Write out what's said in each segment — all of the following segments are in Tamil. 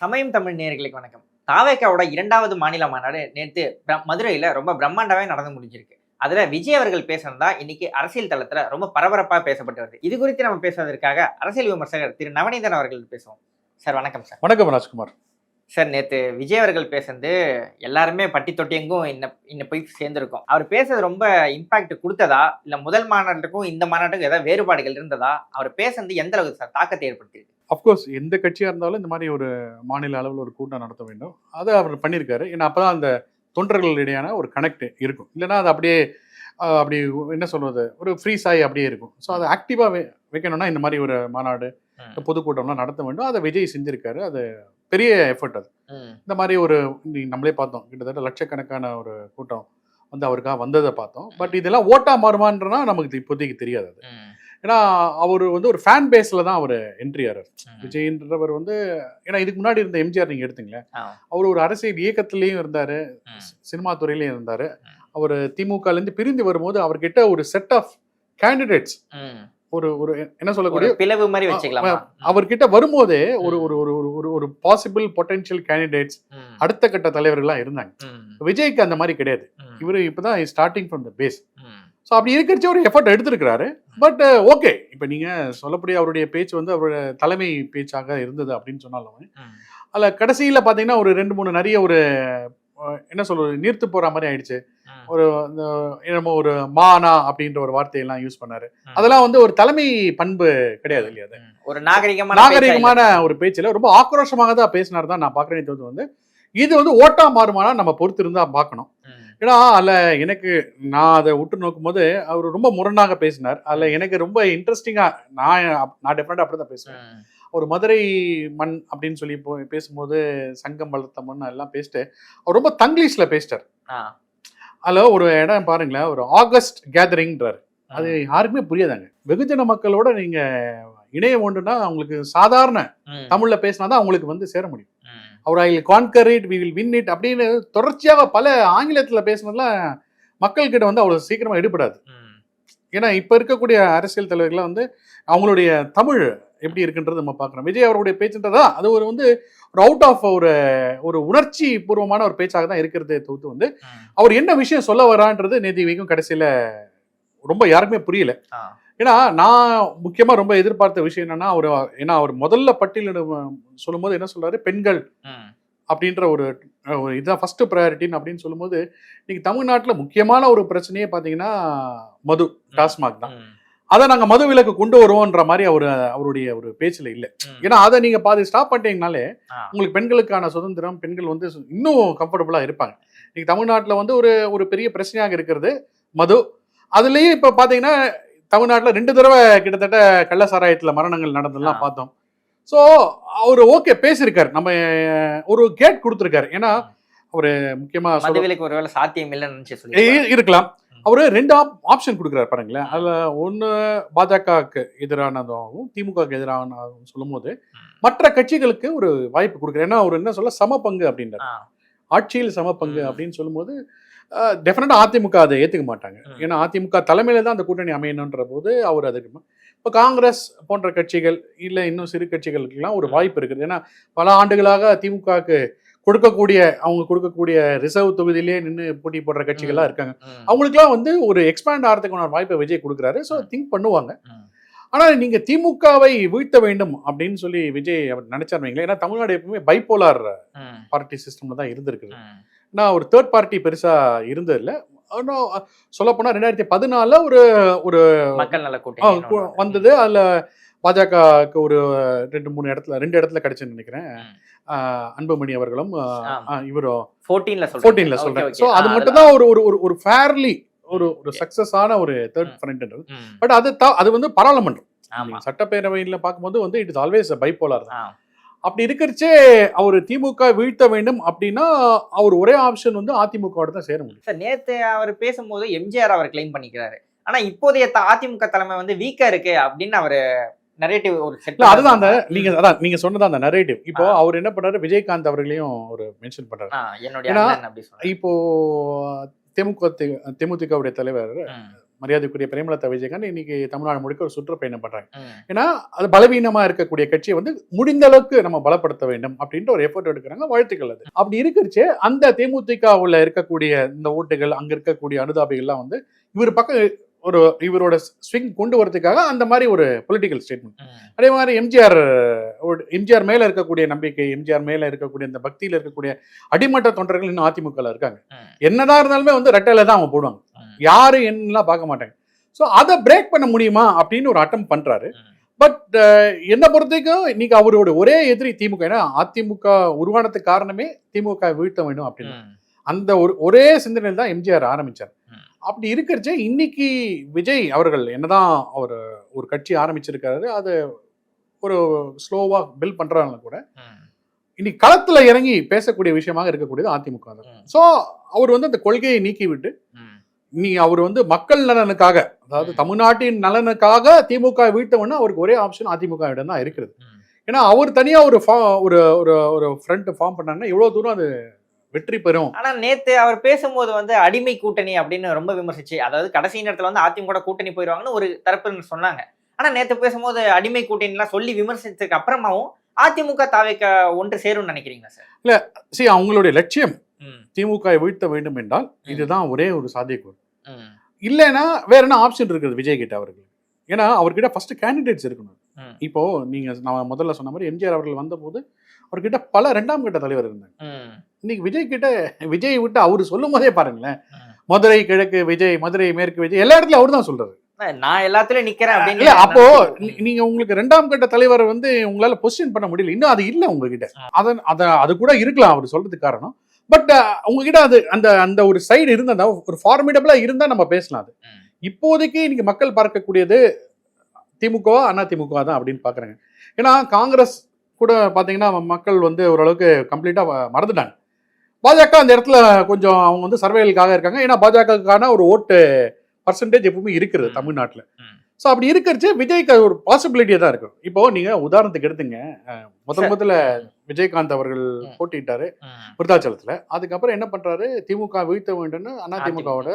சமயம் தமிழ் நேயர்களுக்கு வணக்கம். தாவேக்காவோட இரண்டாவது மாநில மாநாடு நேற்று மதுரையில ரொம்ப பிரம்மாண்டமே நடந்து முடிஞ்சிருக்கு. அதுல விஜய் அவர்கள் பேசுனதா இன்னைக்கு அரசியல் தளத்துல ரொம்ப பரபரப்பா பேசப்பட்டு வருது. இது குறித்து நம்ம பேசுவதற்காக அரசியல் விமர்சகர் திரு நவநீதன் அவர்கள் பேசுவோம். சார் வணக்கம் சார். வணக்கம் ராஜ்குமார். சார் நேற்று விஜய் அவர்கள் பேசுனது எல்லாருமே பட்டி தொட்டியங்கும் இன்ன இன்ன போய் சேர்ந்திருக்கோம். அவர் பேசுறது ரொம்ப இம்பாக்ட் கொடுத்ததா? இல்ல முதல் மாநாட்டுக்கும் இந்த மாநாட்டுக்கும் ஏதாவது வேறுபாடுகள் இருந்ததா? அவர் பேசுனது எந்த அளவுக்கு சார் தாக்கத்தை ஏற்படுத்தியிருக்கு? அஃப்கோர்ஸ் எந்த கட்சியாக இருந்தாலும் இந்த மாதிரி ஒரு மாநில அளவில் ஒரு கூட்டம் நடத்த வேண்டும். அதை அவர் பண்ணியிருக்காரு. ஏன்னா அப்போ தான் அந்த தொண்டர்களிடையான ஒரு கனெக்ட் இருக்கும். இல்லைன்னா அது அப்படியே அப்படி என்ன சொல்வது ஒரு ஃப்ரீ சாய் அப்படியே இருக்கும். ஸோ அதை ஆக்டிவாக வைக்கணும்னா இந்த மாதிரி ஒரு மாநாடு. பொதுக்கூட்டம்லாம் நடத்த வேண்டும். அதை விஜய் செஞ்சிருக்காரு. அது பெரிய எஃபர்ட் அது. இந்த மாதிரி ஒரு நம்மளே பார்த்தோம். கிட்டத்தட்ட லட்சக்கணக்கான ஒரு கூட்டம் வந்து அவருக்காக வந்ததை பார்த்தோம். பட் இதெல்லாம் ஓட்டா மாறுமான்றனா நமக்கு இப்போதைக்கு தெரியாது அது. ஏன்னா அவர் வந்து ஒரு ஃபேன் பேஸில் தான் அவர் என்ட்ரி ஆறார். விஜய்ன்றவர் வந்து ஏன்னா இதுக்கு முன்னாடி இருந்த எம்ஜிஆர் நீங்க எடுத்துங்களேன். அவர் ஒரு அரசியல் இயக்கத்திலையும் இருந்தாரு. சினிமா துறையிலையும் இருந்தாரு. அவர் திமுகல இருந்து பிரிந்து வரும்போது அவர்கிட்ட ஒரு செட் ஆஃப் கேண்டிடேட்ஸ். ஒரு ஒரு என்ன சொல்லக்கூடிய பிளவு மாதிரி வச்சுக்கலாமா அவர்கிட்ட வரும்போதே ஒரு. ஒரு ஒரு ஒரு ஒரு பாசிபிள் பொட்டன்ஷியல் கேண்டிடேட்ஸ் அடுத்த கட்ட தலைவர்கள்லாம் இருந்தாங்க விஜய்க்கு அந்த மாதிரி கிடையாது இவர் இப்பதான் starting from the base so அப்படி இருக்கிறச்சே ஒரு எஃபர்ட் எடுத்திருக்கிறாரு. பட் ஓகே இப்போ நீங்க சொல்லக்கூடிய அவருடைய பேச்சு வந்து அவருடைய தலைமை பேச்சாக இருந்தது அப்படின்னு சொன்னாலும் அதில் கடைசியில் பார்த்தீங்கன்னா ஒரு ரெண்டு மூணு நிறைய ஒரு என்ன சொல்றது நீர்த்து போற மாதிரி ஆயிடுச்சு. ஒரு இந்த என்னமோ ஒரு மானா அப்படின்ற ஒரு வார்த்தையெல்லாம் யூஸ் பண்ணாரு. அதெல்லாம் வந்து ஒரு தலைமை பண்பு கிடையாது இல்லையா அது. ஒரு நாகரிகமான நாகரிகமான ஒரு பேச்சுல ரொம்ப ஆக்ரோஷமாக தான் பேசினார் தான் நான் பார்க்குறேன் வந்து இது வந்து ஓட்டா மாறுமானா நம்ம பொறுத்து இருந்தா பார்க்கணும். ஏன்னா அதில் எனக்கு நான் அதை உற்று நோக்கும்போது அவர் ரொம்ப முரணாக பேசினார். அதில் எனக்கு ரொம்ப இன்ட்ரெஸ்டிங்காக நான் நான் டெஃபினட்டாக அப்படி தான் பேசுவேன் ஒரு மதுரை மண் அப்படின்னு சொல்லி பேசும்போது சங்கம் வளர்த்த மண் எல்லாம் பேசிட்டு அவர் ரொம்ப தங்கிலீஷில் பேசிட்டார். அதில் ஒரு இடம் பாருங்களேன் ஒரு ஆகஸ்ட் கேதரிங்ன்றார் அது யாருக்குமே புரியாதாங்க. வெகுஜன மக்களோட நீங்க இணையம் ஒன்றுனா அவங்களுக்கு சாதாரண தமிழ்ல பேசினா தான் அவங்களுக்கு வந்து சேர முடியும். அவர் I conquer it we will win it அப்படின்னு தொடர்ச்சியாக பல ஆங்கிலத்துல பேசுனதுலாம் மக்கள்கிட்ட வந்து அவ்வளவு சீக்கிரமா எடுபடாது ஏன்னா இப்ப இருக்கக்கூடிய அரசியல் தலைவர்கள்லாம் வந்து அவங்களுடைய தமிழ் எப்படி இருக்குன்றது நம்ம பார்க்குறோம். விஜய் அவருடைய பேச்சுன்றதா அது ஒரு வந்து ஒரு அவுட் ஆஃப் ஒரு ஒரு உணர்ச்சி பூர்வமான ஒரு பேச்சாக தான் இருக்கிறதே தவிர்த்து வந்து அவர் என்ன விஷயம் சொல்ல வரான்றது நேற்று வரைக்கும் கடைசியில ரொம்ப யாருக்குமே புரியல. ஏன்னா நான் முக்கியமா ரொம்ப எதிர்பார்த்த விஷயம் என்னன்னா அவர் ஏன்னா அவர் முதல்ல பட்டியலிடும் சொல்லும்போது என்ன சொல்றாரு? பெண்கள் அப்படின்ற ஒரு இதுதான் ஃபர்ஸ்ட் ப்ரையாரிட்டின்னு அப்படின்னு சொல்லும்போது இன்னைக்கு தமிழ்நாட்டில் முக்கியமான ஒரு பிரச்சனையே பார்த்தீங்கன்னா மது டாஸ்மாக் தான். அதை நாங்கள் மது விலக்கு கொண்டு வருவோன்ற மாதிரி அவர் அவருடைய ஒரு பேச்சில் இல்லை. ஏன்னா அதை நீங்கள் பாதி ஸ்டாப் பண்ணிட்டீங்கனாலே உங்களுக்கு பெண்களுக்கான சுதந்திரம் பெண்கள் வந்து இன்னும் கம்ஃபர்டபுளாக இருப்பாங்க. இன்னைக்கு தமிழ்நாட்டில் வந்து ஒரு ஒரு பெரிய பிரச்சனையாக இருக்கிறது மது. அதுலேயும் இப்போ பார்த்தீங்கன்னா தமிழ்நாட்டில் ரெண்டு தடவை கிட்டத்தட்ட கள்ள சாராயத்தில் மரணங்கள் நடந்ததெல்லாம். பார்த்தோம். ஸோ அவர் ஓகே பேசியிருக்காரு. நம்ம ஒரு கேட் கொடுத்துருக்காரு. ஏன்னா அவர் முக்கியமாக மதுவிலக்கு ஒருவேளை சாத்தியம் இல்லைன்னு நினைச்சு சொல்லி இருக்கலாம். அவரு ரெண்டு ஆப்ஷன் கொடுக்குறாரு பாருங்களேன். அதுல ஒண்ணு பாஜகவுக்கு எதிரானதாகவும் திமுகவுக்கு எதிரானதாகவும் சொல்லும்போது மற்ற கட்சிகளுக்கு ஒரு வாய்ப்பு கொடுக்குறாரு. ஏன்னா அவர் என்ன சொல்ல சம பங்கு அப்படின்றார். ஆட்சியில் சம பங்கு. அப்படின்னு சொல்லும்போது டெஃபினட்டா அதிமுக அதை ஏத்துக்க மாட்டாங்க. ஏன்னா அதிமுக தலைமையில தான் அந்த கூட்டணி அமையணுன்ற போது அவர் அதுக்கு இப்போ காங்கிரஸ் போன்ற கட்சிகள் இல்லை இன்னும் சிறு கட்சிகளுக்கெல்லாம் ஒரு. வாய்ப்பு இருக்குது. ஏன்னா பல ஆண்டுகளாக திமுகவுக்கு கொடுக்கக்கூடிய அவங்க கொடுக்கக்கூடிய ரிசர்வ் தொகுதியிலே நின்று போட்டி போடுற கட்சிகள்லாம் இருக்காங்க. அவங்களுக்குலாம் வந்து ஒரு எக்ஸ்பேண்ட் ஆகிறதுக்கான வாய்ப்பை விஜய் கொடுக்குறாரு. ஸோ. திங்க் பண்ணுவாங்க. ஆனால் நீங்க திமுகவை வீழ்த்த வேண்டும் அப்படின்னு சொல்லி விஜய் அவர் நினைச்சாருவீங்களா ஏன்னா தமிழ்நாடு எப்பவுமே பைப்போலார் பார்ட்டி சிஸ்டம்ல தான் இருந்திருக்குது. நான் ஒரு தேர்ட் பார்ட்டி பெருசா இருந்ததில்ல. ஆனால் சொல்ல போனா ரெண்டாயிரத்தி பதினாலில் ஒரு ஒரு மக்கள் நல ஆ, கூட்டணி கு- வந்தது. அதுல பாஜகவுக்கு ஒரு ரெண்டு மூணு இடத்துல ரெண்டு இடத்துல கிடைச்சுன்னு நினைக்கிறேன். அன்புமணி அவர்களும் இவரும் ஃபோர்டீன்ல சொல்றேன் ஃபோர்டீன்ல சொல்றேன். ஸோ அது மட்டும் தான் ஒரு ஒரு ஒரு ஃபேர்லி ஒரு ஒரு Okay. சக்சஸ் ஆன ஒரு தேர்ட். ஃப்ரண்ட்ன்றது பட் அது அது வந்து பாராளுமன்றம். சட்டப்பேரவையில் பார்க்கும்போது வந்து இட் இஸ் ஆல்வேஸ் பைப்போலார் தான். அப்படி இருக்கிறச்சே அவர் திமுக வீழ்த்த வேண்டும் அப்படின்னா அவர் ஒரே ஆப்ஷன் வந்து அதிமுகவோட தான் சேர முடியும். சார் நேத்து அவர் பேசும்போது எம்ஜிஆர் அவர் கிளைம் பண்ணிக்கிறாரு. ஆனா இப்போதைய அதிமுக தலைமை வந்து வீக்கா இருக்கு அப்படின்னு அவரு நரேட்டிவ் ஒரு செட் அதுதான் அந்த நீங்க அதான் நீங்க சொன்னது அந்த நரேட்டிவ் இப்போ. அவர் என்ன பண்றாரு? விஜயகாந்த் அவர்களையும் ஒரு மென்ஷன் பண்றாரு. என்னுடைய இப்போ தேமுக தேமுதிகவுடைய தலைவர் மரியாதைக்குரிய பிரேமலதா விஜயகாந்த் இன்னைக்கு தமிழ்நாடு முழுக்க ஒரு சுற்றுப்பயணம் பண்றாங்க. ஏன்னா அது பலவீனமா இருக்கக்கூடிய கட்சியை வந்து முடிந்த அளவுக்கு நம்ம பலப்படுத்த வேண்டும் அப்படின்ற ஒரு எஃபர்ட் எடுக்கிறாங்க. வாழ்த்துக்கள் அது. அப்படி இருக்கிறச்சு அந்த தேமுதிகவுல இருக்கக்கூடிய இந்த ஓட்டுகள் அங்க இருக்கக்கூடிய அனுதாபிகள்லாம் வந்து இவர் பக்கம் ஒரு இவரோட ஸ்விங் கொண்டு வரதுக்காக அந்த மாதிரி ஒரு பொலிட்டிக்கல் ஸ்டேட்மெண்ட் அதே மாதிரி எம்ஜிஆர் எம்ஜிஆர் மேல இருக்கக்கூடிய நம்பிக்கை எம்ஜிஆர் மேல இருக்கக்கூடிய இந்த பக்தியில இருக்கக்கூடிய அடிமட்ட தொண்டர்கள் இன்னும் அதிமுகல இருக்காங்க. என்னதான் இருந்தாலுமே வந்து ரெட்டையில தான் அவங்க போடுவாங்க. யாரு என்னலாம் பார்க்க மாட்டாங்க. ஸோ அதை பிரேக் பண்ண முடியுமா அப்படின்னு ஒரு அட்டம் பண்றாரு. பட் என்ன பொறுத்தவரைக்கும் இன்னைக்கு அவரோட ஒரே எதிரி திமுக. ஏன்னா அதிமுக உருவானதுக்கு காரணமே திமுக வீழ்த்த வேண்டும் அப்படின்னு. அந்த ஒரு ஒரே சிந்தனையில் தான் எம்ஜிஆர் ஆரம்பிச்சார். அப்படி இருக்கிறச்சே இன்னைக்கு விஜய் அவர்கள் என்னதான் அவர் ஒரு கட்சி ஆரம்பிச்சிருக்காரு அது ஒரு ஸ்லோவா பில் பண்றாங்க கூட இன்னைக்கு களத்துல இறங்கி பேசக்கூடிய விஷயமாக இருக்கக்கூடியது அதிமுக தான். ஸோ அவர் வந்து அந்த கொள்கையை நீக்கி விட்டு ம், நீ அவர் வந்து மக்கள் நலனுக்காக அதாவது. தமிழ்நாட்டின் நலனுக்காக திமுக வீழ்த்தவொன்னு அவருக்கு ஒரே ஆப்ஷன் அதிமுக இடம் தான் இருக்கிறது. ஏன்னா அவர் தனியா ஒரு fa- ஒரு ஒரு ஒரு ஃப்ரண்ட் ஃபார்ம் பண்ணாங்கன்னா எவ்வளவு தூரம் அது வெற்றி பெறும். ஆனா நேத்து அவர் பேசும்போது வந்து அடிமை கூட்டணி அப்படின்னு ரொம்ப விமர்சிச்சு. அதாவது கடைசி நேரத்துல வந்து அதிமுக கூட கூட்டணி போயிடுவாங்கன்னு ஒரு தரப்பினர் சொன்னாங்க. ஆனா நேத்து பேசும்போது அடிமை கூட்டணி எல்லாம் சொல்லி விமர்சிச்சதுக்கு அப்புறமாவும் அதிமுக தாவைக்க ஒன்று சேரும்னு நினைக்கிறீங்களா சார்? சரி அவங்களுடைய லட்சியம் திமுக வீழ்த்த வேண்டும் என்றால் இதுதான் ஒரே ஒரு சாத்தியக்கூறு. இல்லைன்னா வேற என்ன ஆப்ஷன் இருக்குது விஜய் கிட்ட அவருக்கு ஏன்னா அவர்கிட்ட ஃபர்ஸ்ட் கேண்டிடேட்ஸ் இருக்கணும். இப்போ நீங்க நான் முதல்ல சொன்ன மாதிரி எம்ஜிஆர் அவர்கள் வந்தபோது அவர்கிட்ட பல ரெண்டாம் கட்ட தலைவர் இருந்தாங்க. இன்னைக்கு விஜய் கிட்ட விஜய் விட்டு அவரு சொல்லும் போதே பாருங்களேன். மதுரை கிழக்கு விஜய் மதுரை மேற்கு விஜய் எல்லா இடத்துலயும் அவர் தான் சொல்றாரு. நான் எல்லாத்துலயும் நிக்கிறேன் அப்படின்னு அப்போ நீங்க உங்களுக்கு ரெண்டாம் கட்ட தலைவர் வந்து உங்களால பொசிஷன் பண்ண முடியல. இன்னும் அது இல்ல உங்ககிட்ட. ஆ. அத அத அது கூட இருக்கலாம் அவர் சொல்றதுக்கு காரணம். பட் உங்ககிட்ட அது அந்த அந்த ஒரு சைடு இருந்தா ஒரு ஃபார்மிடபிளா இருந்தா நம்ம பேசலாம் அது. இப்போதைக்கு இன்னைக்கு மக்கள் பார்க்கக்கூடியது திமுகவா அண்ணா திமுக தான் அப்படின்னு பாக்குறாங்க ஏன்னா காங்கிரஸ் கூட பாத்தீங்கன்னா மக்கள் வந்து ஓரளவுக்கு கம்ப்ளீட்டா மறந்துட்டாங்க பாஜக அந்த இடத்துல கொஞ்சம் அவங்க வந்து சர்வேலுக்காக இருக்காங்க ஏன்னா பாஜகவுக்கான ஒரு ஓட்டு பர்சன்டேஜ் எப்பவுமே இருக்குது. தமிழ்நாட்டுல. ஸோ அப்படி இருக்கிறச்சு விஜய்க்கு ஒரு பாசிபிலிட்டியா தான் இருக்கும் இப்போ நீங்க உதாரணத்துக்கு எடுத்துங்க முதல். முதல்ல விஜயகாந்த் அவர்கள். போட்டிட்டாரு விருத்தாச்சலத்துல. அதுக்கப்புறம் என்ன பண்றாரு? திமுக வீழ்த்த வேண்டும்னு அதிமுகவோட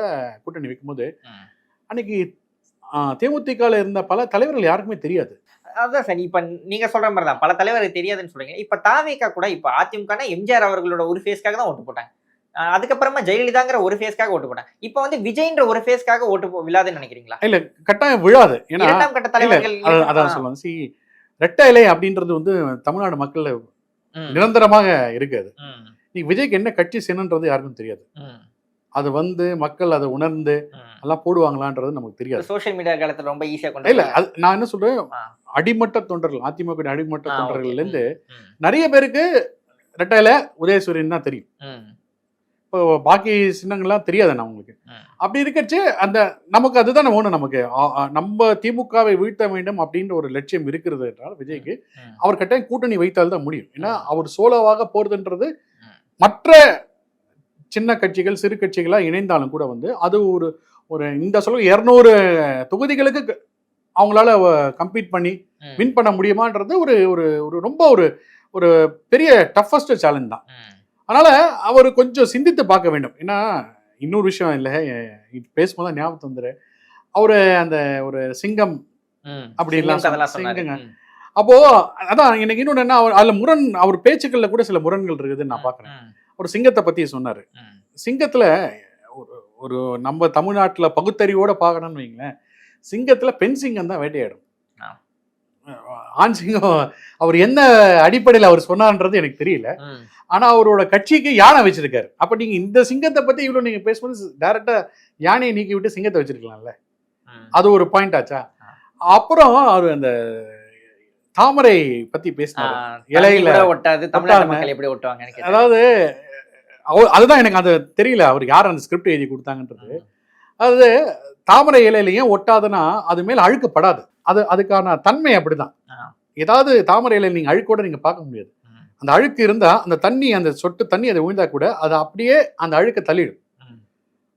கூட்டணி வைக்கும்போது ம். அன்னைக்கு தேமுதிகல இருந்த பல தலைவர்கள் யாருக்குமே தெரியாது. அதான் சார் இப்ப நீங்க சொல்ற மாதிரி தான். பல தலைவருக்கு தெரியாதுன்னு சொல்றீங்க. இப்ப தாவேக்கா கூட இப்ப அதிமுக எம்ஜிஆர் அவர்களோட ஒரு ஃபேஸ்க்காக தான் ஓட்டு போட்டாங்க. அதுக்கப்புறமா ஜெயலலிதாங்கிற ஒரு ஃபேஸ்க்காக ஓட்டு போட்டாங்க. இப்ப வந்து விஜய்ன்ற ஒரு ஃபேஸ்க்காக ஓட்டு போ- விழாதுன்னு நினைக்கிறீங்களா? இல்ல கட்டாயம் விழாது. ஏன்னா இரண்டாம் கட்ட தலைவர்கள் அத- அதான் சொல்லுவாங்க சி ரெட்டை இலை அப்படின்றது வந்து தமிழ்நாடு மக்கள் நிரந்தரமாக இருக்காது. நீ விஜய்க்கு என்ன கட்சி செய்யணுன்றது யாருக்கும் தெரியாது. அது வந்து மக்கள் அதை உணர்ந்து. எல்லாம் போடுவாங்களான்றது நமக்கு தெரியாது. சோஷியல் மீடியா காலத்துல ரொம்ப ஈஸியா கொண்டு இல்ல நான் என்ன சொல்றேன். அடிமட்ட தொண்டர்கள் அதிமுக அடிமட்ட தொண்டர்கள்ல. இருந்து நிறைய பேருக்கு ரெட்டையில உதயசூரியன் தான் தெரியும். இப்போ பாக்கி சின்னங்கள்லாம் தெரியாது நான் உங்களுக்கு. அப்படி இருக்கச்சு அந்த நமக்கு அதுதானே வேணும் நமக்கு நம்ம திமுகவை வீழ்த்த வேண்டும் அப்படின்ற ஒரு லட்சியம் இருக்கிறது என்றால் விஜய்க்கு. அவர் கட்டாயம் கூட்டணி வைத்தால் தான் முடியும் ஏன்னா. அவர் சோலோவாக போறதுன்றது. மற்ற சின்ன கட்சிகள் சிறு கட்சிகளா இணைந்தாலும் கூட வந்து அது ஒரு ஒரு இந்த சொல்ல இருநூறு தொகுதிகளுக்கு அவங்களால கம்பீட் பண்ணி வின் பண்ண முடியுமான்றது ஒரு ஒரு ஒரு ரொம்ப ஒரு ஒரு பெரிய டஃபஸ்ட் சேலஞ்ச் தான் அதனால அவர் கொஞ்சம் சிந்தித்து பார்க்க வேண்டும் ஏன்னா இன்னொரு விஷயம் இல்லை பேசும்போது ஞாபகம் வந்துரு அவரு அந்த ஒரு சிங்கம் ம். அப்படி எல்லாம் சிங்கம் கதைலாம் சொன்னாங்க. சொன்னாரு. சிங்கங்க. அப்போ அதான் எனக்கு இன்னொன்று என்ன அவர் அதுல முரண் அவர் பேச்சுக்கள்ல கூட சில முரண்கள் இருக்குதுன்னு நான் பார்க்கறேன் ம், ஒரு சிங்கத்தை பத்தி சொன்னாரு சிங்கத்துல ஒரு ஒரு நம்ம தமிழ்நாட்டுல பகுத்தறிவோட பார்க்கணும்னு வைங்களேன் சிங்கத்துல பெண் சிங்கம் தான் வேட்டையாடும் ஆ. ஆண் சிங்கம் அவர் என்ன அடிப்படையில் அவர் சொன்னார்ன்றது எனக்கு தெரியல ம். ஆனா அவரோட கட்சிக்கு யானை வச்சிருக்காரு அப்ப நீங்க இந்த சிங்கத்தை பத்தி இவ்வளவு நீங்க பேசும்போது டைரக்டா யானையை நீக்கி விட்டு சிங்கத்தை வச்சிருக்கலாம்ல. அது ஒரு பாயிண்ட் ஆச்சா அப்புறம் அவர் அந்த தாமரை பத்தி பேசினாரு இலையில ஒட்டாது. மக்கள் எப்படி ஒட்டுவாங்க அதாவது அதுதான் எனக்கு அது தெரியல அவர் யார் அந்த ஸ்கிரிப்ட் எழுதி கொடுத்தாங்கன்றது அது தாமரை இலையிலையும் ஒட்டாதுன்னா அது மேல அழுக்கப்படாது. அது அதுக்கான தன்மை அப்படிதான். ஏதாவது தாமரை இலையில நீங்க அழுக்கோட நீங்க பார்க்க முடியாது. அந்த அழுக்கு இருந்தா அந்த தண்ணி அந்த சொட்டு தண்ணி அதை விழுந்தா கூட அது அப்படியே அந்த அழுக்க தள்ளிடும்.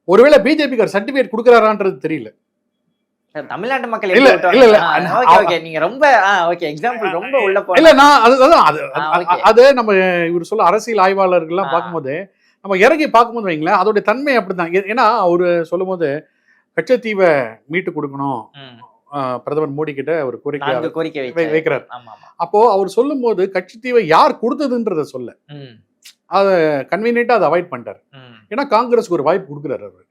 ஒருவேளை பிஜேபிக்கு ஒரு சர்டிபிகேட் கொடுக்குறாரான்றது தெரியல. தமிழ்நாட்டு மக்கள் இல்ல, இல்ல, நீங்க ரொம்ப ஓகே. எக்ஸாம்பிள் ரொம்ப உள்ள இல்ல நான் அது அது அது- நம்ம இவர் சொல்ல அரசியல் ஆய்வாளர்கள்லாம். பார்க்கும்போது நம்ம இறங்கி பார்க்கும்போது வைங்களேன் அதோட தன்மை அப்படிதான் ஏன்னா அவரு சொல்லும்போது கச்சத்தீவை மீட்டு கொடுக்கணும். பிரதமர் மோடி கிட்ட ஒரு கோரிக்கை கோரிக்கை வைக்கிறார். அப்போ அவர் சொல்லும்போது கட்சித்தீவை யார் கொடுத்ததுன்றத சொல்ல. அதை கன்வீனியன்ட்டா அதை அவாய்ட் பண்ணிட்டாரு. ஏன்னா காங்கிரஸ்க்கு ஒரு வாய்ப்பு கொடுக்குறாரு அவர்.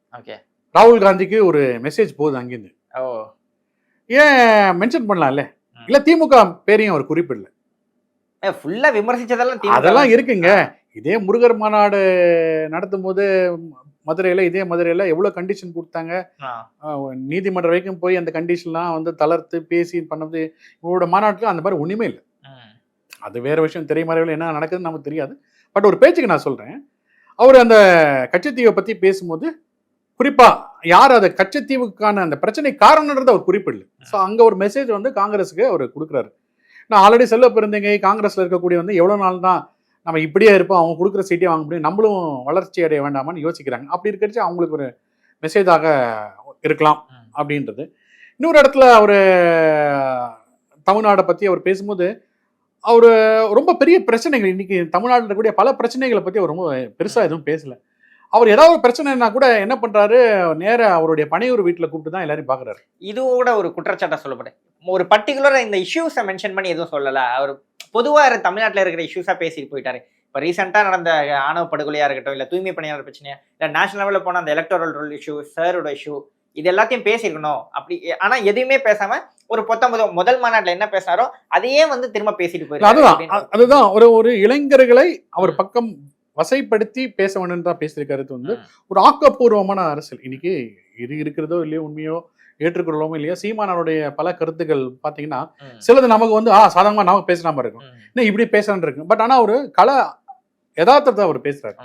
ராகுல் காந்திக்கு ஒரு மெசேஜ் போகுது அங்கிருந்து. ஏன் மென்ஷன் பண்ணலாம்ல. இல்ல திமுக பேரையும் அவர் குறிப்பிடல. ஃபுல்லா விமர்சிச்சதெல்லாம் அதெல்லாம் இருக்குங்க. இதே முருகர் மாநாடு நடத்தும் போது மதுரையில இதே மதுரையில எவ்வளவு கண்டிஷன் கொடுத்தாங்க? நீதிமன்றம் வரைக்கும் போய் அந்த கண்டிஷன்லாம் வந்து தளர்த்து பேசி பண்ணது இவரோட மாநாட்டில் அந்த மாதிரி ஒண்ணுமே இல்லை. அது வேற விஷயம். திரைமறைவில் என்ன நடக்குதுன்னு நமக்கு தெரியாது. பட் ஒரு பேச்சுக்கு நான் சொல்றேன். அவர் அந்த கச்சத்தீவை பத்தி பேசும்போது குறிப்பா யார் அந்த கச்சத்தீவுக்கான அந்த பிரச்சனை காரணன்றதை அவர் குறிப்பிடல. ஸோ அங்க ஒரு மெசேஜ் வந்து காங்கிரஸுக்கு அவர் கொடுக்குறாரு. நான் ஆல்ரெடி செல்வ பெருந்தகை காங்கிரஸ்ல இருக்கக்கூடிய வந்து எவ்வளவு நாள் தான் நம்ம இப்படியே இருப்போம் அவங்க கொடுக்குற சீட்டே வாங்க முடியும் நம்மளும் வளர்ச்சி அடைய வேண்டாமான்னு யோசிக்கிறாங்க. அப்படி இருக்கிறச்சு அவங்களுக்கு ஒரு மெசேஜாக இருக்கலாம். அப்படின்றது. இன்னொரு இடத்துல அவர் தமிழ்நாடை பற்றி அவர் பேசும்போது அவர் ரொம்ப பெரிய பிரச்சனைகள் இன்னைக்கு தமிழ்நாட்டில் இருக்கக்கூடிய பல பிரச்சனைகளை பற்றி அவர் ரொம்ப பெருசாக எதுவும் பேசல. அவர் ஏதாவது ஒரு பிரச்சனைனா கூட என்ன பண்றாரு? நேர அவருடைய பனையூர் வீட்டில் கூப்பிட்டு தான் எல்லாரையும் பார்க்குறாரு இது கூட ஒரு குற்றச்சாட்டை சொல்லப்படும் ஒரு பர்டிகுலரா இந்த இஷ்யூஸை மென்ஷன் பண்ணி எதுவும் சொல்லல. அவர் பொதுவா இரு- தமிழ்நாட்டுல இருக்கிற இஷ்யூஸா பேசிட்டு போயிட்டாரு. இப்போ ரீசெண்டாக நடந்த ஆணவ படுகொலையா இருக்கட்டும் இல்ல தூய்மை பணியாளர் பிரச்சனையா இல்ல நேஷனல் லெவலில் போன அந்த எலக்டோரல் ரோல் இஷ்யூ சாரோட இஷ்யூ இது எல்லாத்தையும் பேசியிருக்கணும். அப்படி ஆனா எதுவுமே பேசாம ஒரு பொத்தம்பது முதல் மாநாட்டுல என்ன பேசினாரோ அதையே வந்து திரும்ப பேசிட்டு போயிருக்காரு அதுதான் அதுதான் ஒரு ஒரு இளைஞர்களை அவர் பக்கம் வசைப்படுத்தி பேச வேணும்னு தான் பேசியிருக்காரு. வந்து ஒரு ஆக்கப்பூர்வமான அரசியல். இன்னைக்கு இது இருக்கிறதோ இல்லையோ உண்மையோ ஏற்றுக்கொள்ளமோ இல்லையோ சீமானனுடைய பல கருத்துக்கள் பார்த்தீங்கன்னா சிலது நமக்கு வந்து ஆ சாதாரணமாக நமக்கு பேசுற மாதிரி இருக்கும். ம், என்ன இப்படி பேசுறான்னு இருக்கு. பட் ஆனால் ஒரு கல யதார்த்தத்தை அவர் பேசுறாரு.